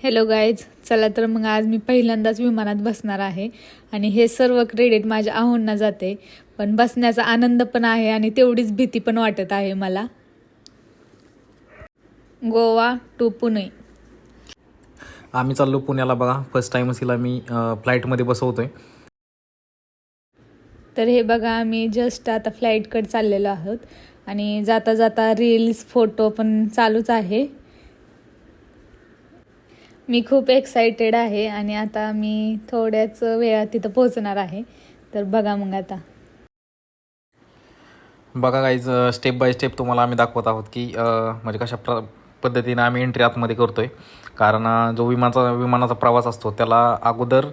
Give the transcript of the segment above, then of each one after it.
Hello guys चला तर मग आज मी पहिल्यांदाच विमानात बसणार आहे. आणि हे सर्व क्रेडिट माझ्या आहोंना जाते. पण बसण्याचा आनंद पण आहे आणि तेवढीच भीती पण वाटत आहे मला. गोवा टू पुणे. आम्ही चाललो पुण्याला बघा. फर्स्ट टाईमच हिला मी फ्लाईटमध्ये बसवतोय. तर हे बघा आम्ही जस्ट आता फ्लाईटकडे चाललेलो आहोत. आणि जाता जाता रील्स फोटो पण चालूच आहे. मी खूप एक्सायटेड आहे आणि आता मी थोड्याच वेळात तिथं पोहोचणार आहे. तर बघा मग आता. बघा काहीच स्टेप बाय स्टेप तुम्हाला आम्ही दाखवत आहोत की म्हणजे कशा प्र पद्धतीने आम्ही एंट्री आतमध्ये करतो आहे कारण जो विमानाचा विमानाचा प्रवास असतो त्याला अगोदर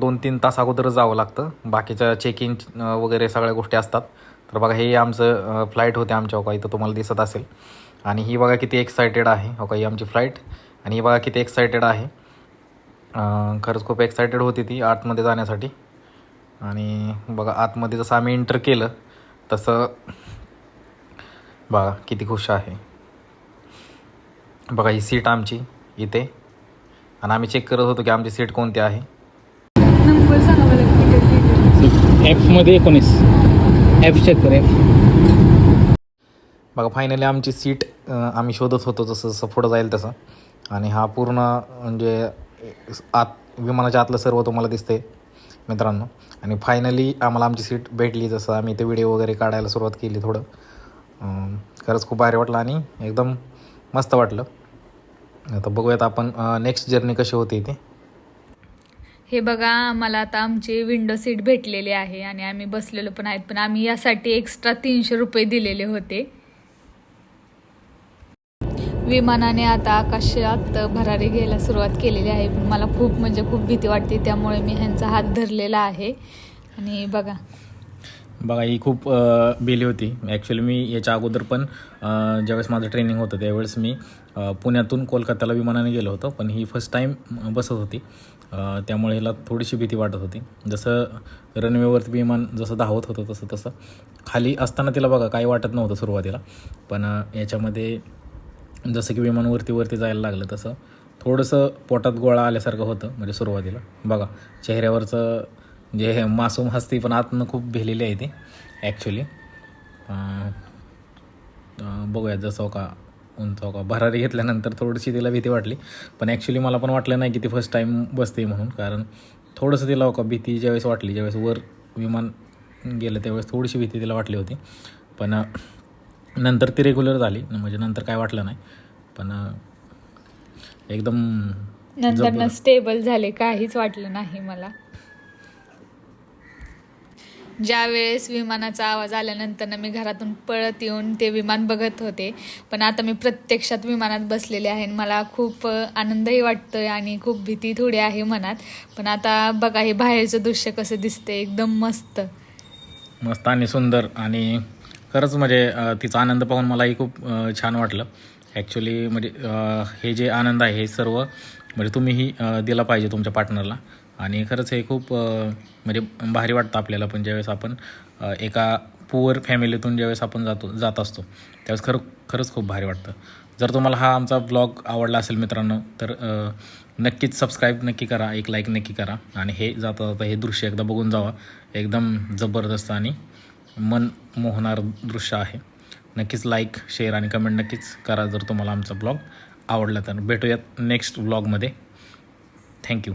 दोन तीन तास अगोदर जावं लागतं. बाकीच्या चेक इन वगैरे सगळ्या गोष्टी असतात. तर बघा हे आमचं फ्लाईट होते आमच्या हो का? इथं तुम्हाला दिसत असेल. आणि ही बघा किती एक्सायटेड आहे हो का? ही आमची फ्लाईट आणि बघा किती एक्सायटेड आहे. खरंच खूप एक्सायटेड होती ती आतमध्ये जाण्यासाठी. आणि बघा आतमध्ये जसं आम्ही एंटर केलं तसं बघा किती खुश आहे. बघा ही सीट आमची इथे. आणि आम्ही चेक करत होतो की आमची सीट कोणती आहे. एफमध्ये एकोणीस. एफ चेक कर एफ बघा फायनली आमची सीट आम्ही शोधत होतो जसं जसं पुढं जाईल तसं. आणि हा पूर्ण म्हणजे आत विमानाच्या आतलं सर्व तुम्हाला दिसते मित्रांनो. आणि फायनली आम्हाला आमची सीट भेटली जसं आम्ही ते व्हिडिओ वगैरे काढायला सुरुवात केली थोडं. खरंच खूप भारी वाटलं आणि एकदम मस्त वाटलं. आता बघूयात आपण नेक्स्ट जर्नी कशी होती ते. हे बघा आम्हाला आता आमची विंडो सीट भेटलेली आहे आणि आम्ही बसलेलो पण आहेत पण आम्ही यासाठी एक्स्ट्रा तीनशे रुपये दिलेले होते. विमानाने आता आकाशात भरारी घ्यायला सुरुवात केलेली आहे. पण मला खूप म्हणजे खूप भीती वाटते. त्यामुळे मी ह्यांचा हात धरलेला आहे. आणि बघा. बघा ही खूप बेली होती. ॲक्च्युली मी याच्या अगोदर पण ज्यावेळेस माझं ट्रेनिंग होतं त्यावेळेस मी पुण्यातून कोलकात्याला विमानाने गेलो होतो. पण ही फर्स्ट टाईम बसत होती. त्यामुळे हिला थोडीशी भीती वाटत होती. जसं रनवेवरती विमान जसं धावत होतं तसं तसं. खाली असताना तिला बघा काही वाटत नव्हतं सुरुवातीला. पण याच्यामध्ये जसं की विमान वरती वरती जायला लागलं तसं थोडंसं पोटात गोळा आल्यासारखं होतं म्हणजे सुरुवातीला. बघा चेहऱ्यावरचं जे हे मासूम हस्ती पण आतनं खूप भेलेली आहे ती ॲक्च्युली बघूयात जसं हो का उंच हो का. भरारी घेतल्यानंतर थोडीशी तिला भीती वाटली पण ॲक्च्युली मला पण वाटलं नाही की ती फर्स्ट टाईम बसते म्हणून कारण थोडंसं तिला हो का भीती ज्यावेळेस वाटली ज्यावेळेस वर विमान गेलं त्यावेळेस थोडीशी भीती तिला वाटली होती. पण नंतर ती रेग्युलर झाली. म्हणजे नंतर काय वाटलं नाही. पण एकदम नंतर जबर- स्टेबल झाले. काहीच वाटलं नाही मला. ज्या वेळेस विमानाचा आवाज आल्यानंतर ना मी घरातून पळत येऊन ते विमान बघत होते. पण आता मी प्रत्यक्षात विमानात बसलेले आहे. आणि मला खूप आनंदही वाटतोय आणि खूप भीती थोडी आहे मनात. पण आता बघा हे बाहेरचं दृश्य कसं दिसतंय. एकदम मस्त. मस्त आणि सुंदर आणि खरंच म्हणजे तिचा आनंद पाहून मलाही खूप छान वाटलं. ॲक्च्युली म्हणजे हे जे आनंद आहे हे सर्व म्हणजे तुम्हीही दिला पाहिजे तुमच्या पार्टनरला आणि खरंच हे खूप म्हणजे भारी वाटतं आपल्याला पण ज्यावेळेस आपण एका पुअर फॅमिलीतून ज्यावेळेस आपण जातो जात असतो त्यावेळेस खरं खरंच खूप भारी वाटतं. जर तुम्हाला हा आमचा ब्लॉग आवडला असेल मित्रांनो तर नक्कीच सबस्क्राईब नक्की करा एक लाईक नक्की करा. आणि हे जाता जाता हे दृश्य एकदा बघून जावा. एकदम जबरदस्त आणि मन मोहणार दृश्य आहे. नक्कीच लाईक शेअर आणि कमेंट नक्कीच करा जर तुम्हाला आमचा ब्लॉग आवडला तर. भेटूयात नेक्स्ट ब्लॉगमध्ये थँक्यू